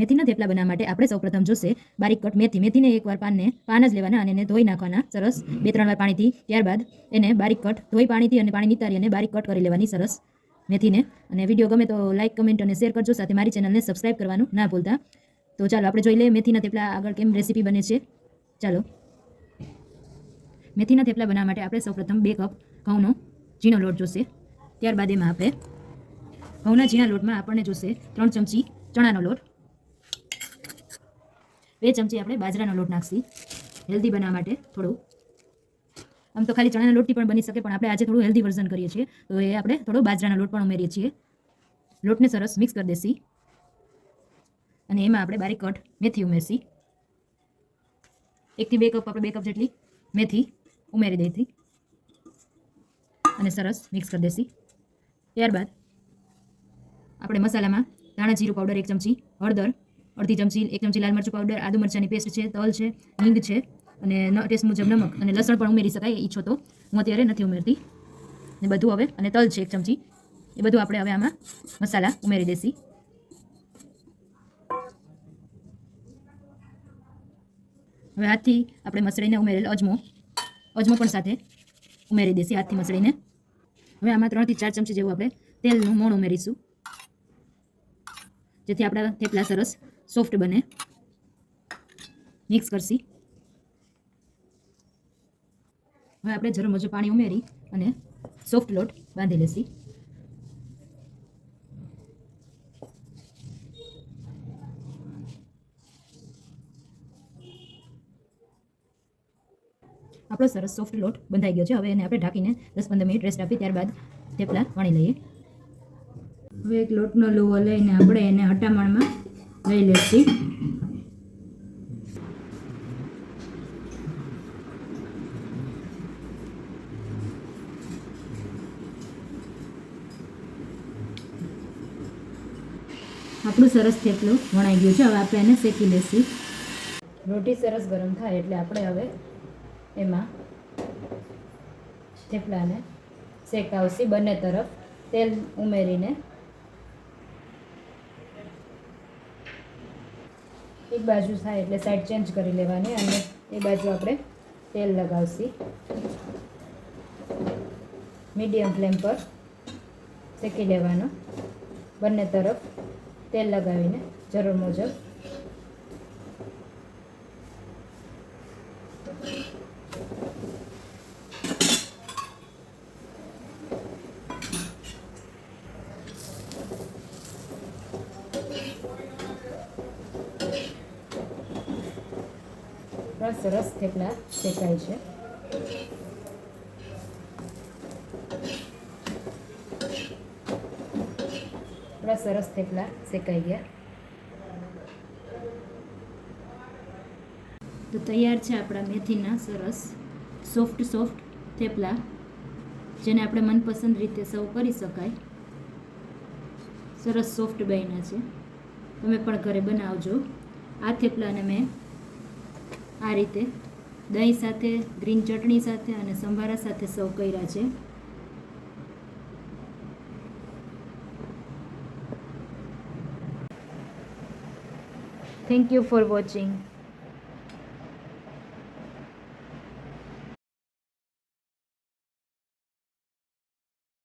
મેથીના થેપલા બનાવવા માટે આપણે સૌપ્રથમ જોશે બારીક કટ મેથી. મેથીને એકવાર પાનને પાન જ લેવાના અને એને ધોઈ નાખવાના સરસ બે ત્રણ વાર પાણીથી. ત્યારબાદ એને બારીક કટ ધોઈ પાણીથી અને પાણી નિતારી અને બારીક કટ કરી લેવાની સરસ મેથીને. અને વીડિયો ગમે તો લાઇક કમેન્ટ અને શેર કરજો. સાથે મારી ચેનલને સબસ્ક્રાઇબ કરવાનું ના ભૂલતા. તો ચાલો આપણે જોઈ લઈએ મેથીના થેપલા આગળ કેમ રેસીપી બને છે. ચાલો. મેથીના થેપલા બનાવવા માટે આપણે સૌપ્રથમ બે કપ ઘઉંનો ઝીણો લોટ જોશે. ત્યારબાદ એમાં આપણે ઘઉંના ઝીણા લોટમાં આપણને જોશે ત્રણ ચમચી ચણાનો લોટ. બે ચમચી આપણે બાજરાનો લોટ નાખશી હેલ્ધી બનાવવા માટે થોડું. આમ તો ખાલી ચણાના લોટથી પણ બની શકે, પણ આપણે આજે થોડું હેલ્ધી વર્ઝન કરીએ છીએ. તો એ આપણે થોડો બાજરાનો લોટ પણ ઉમેરીએ છીએ. લોટને સરસ મિક્સ કરી દેસી અને એમાં આપણે બારીક કટ મેથી ઉમેરશી. એકથી બે કપ, આપણે બે કપ જેટલી મેથી ઉમેરી દઈથી. અને સરસ મિક્સ કરી દેસી ત્યારબાદ આપણે મસાલામાં ધાણા જીરું પાવડર એક ચમચી હળદર અડધી ચમચી, એક ચમચી લાલ મરચું પાવડર આદુ મરચાંની પેસ્ટ છે, તલ છે, હિંગ છે અને ટેસ્ટ મુજબ નમક અને લસણ પણ ઉમેરી શકાય ઈચ્છો તો. હું અત્યારે નથી ઉમેરતી. ને બધું હવે અને તલ છે એક ચમચી. એ બધું આપણે હવે આમાં મસાલા ઉમેરી દેસી હવે હાથથી આપણે મસળીને ઉમેરેલ અજમો. અજમો પણ સાથે ઉમેરી દેસી હાથથી મસળીને. હવે આમાં ત્રણથી ચાર ચમચી જેવું આપણે તેલનું મોણ ઉમેરીશું. જેથી આપણા થેપલા સરસ સોફ્ટ બને. મિક્સ કરશી. હવે આપણે જરૂર મુજબ પાણી ઉમેરી અને સોફ્ટ લોટ બાંધી લેશી. આપણો સરસ સોફ્ટ લોટ બંધાઈ ગયો છે. હવે એને આપણે ઢાંકીને દસ પંદર મિનિટ રેસ્ટ આપી, ત્યારબાદ થેપલા વણી લઈએ. હવે એક લોટનો લુવો લઈને આપણે એને હટામણમાં લઈ લેશી આપણું સરસ થેપલું વણાઈ ગયું છે. હવે આપણે એને શેકી લેશી. રોટી સરસ ગરમ થાય એટલે આપણે હવે એમાં થેપલાને શેકાવશી બંને તરફ. તેલ ઉમેરીને એક બાજુ થાય એટલે સાઈડ ચેન્જ કરી લેવાની અને એ બાજુ આપણે તેલ લગાવશી. મીડિયમ ફ્લેમ પર શેકી લેવાનો. બંને તરફ તેલ લગાવીને જરૂર મુજબ. સરસ સરસ થેપલા શેકાય છે. આપણા સરસ થેપલા શેકાઈ ગયા. તો તૈયાર છે આપણા મેથીના સરસ સોફ્ટ સોફ્ટ થેપલા, જેને આપણે મનપસંદ રીતે સર્વ કરી શકાય. સરસ સોફ્ટ બન્યા છે. તમે પણ ઘરે બનાવજો. આ થેપલાને મેં આ રીતે દહીં સાથે, ગ્રીન ચટણી સાથે અને સંભારા સાથે સર્વ કર્યા છે. Thank you for watching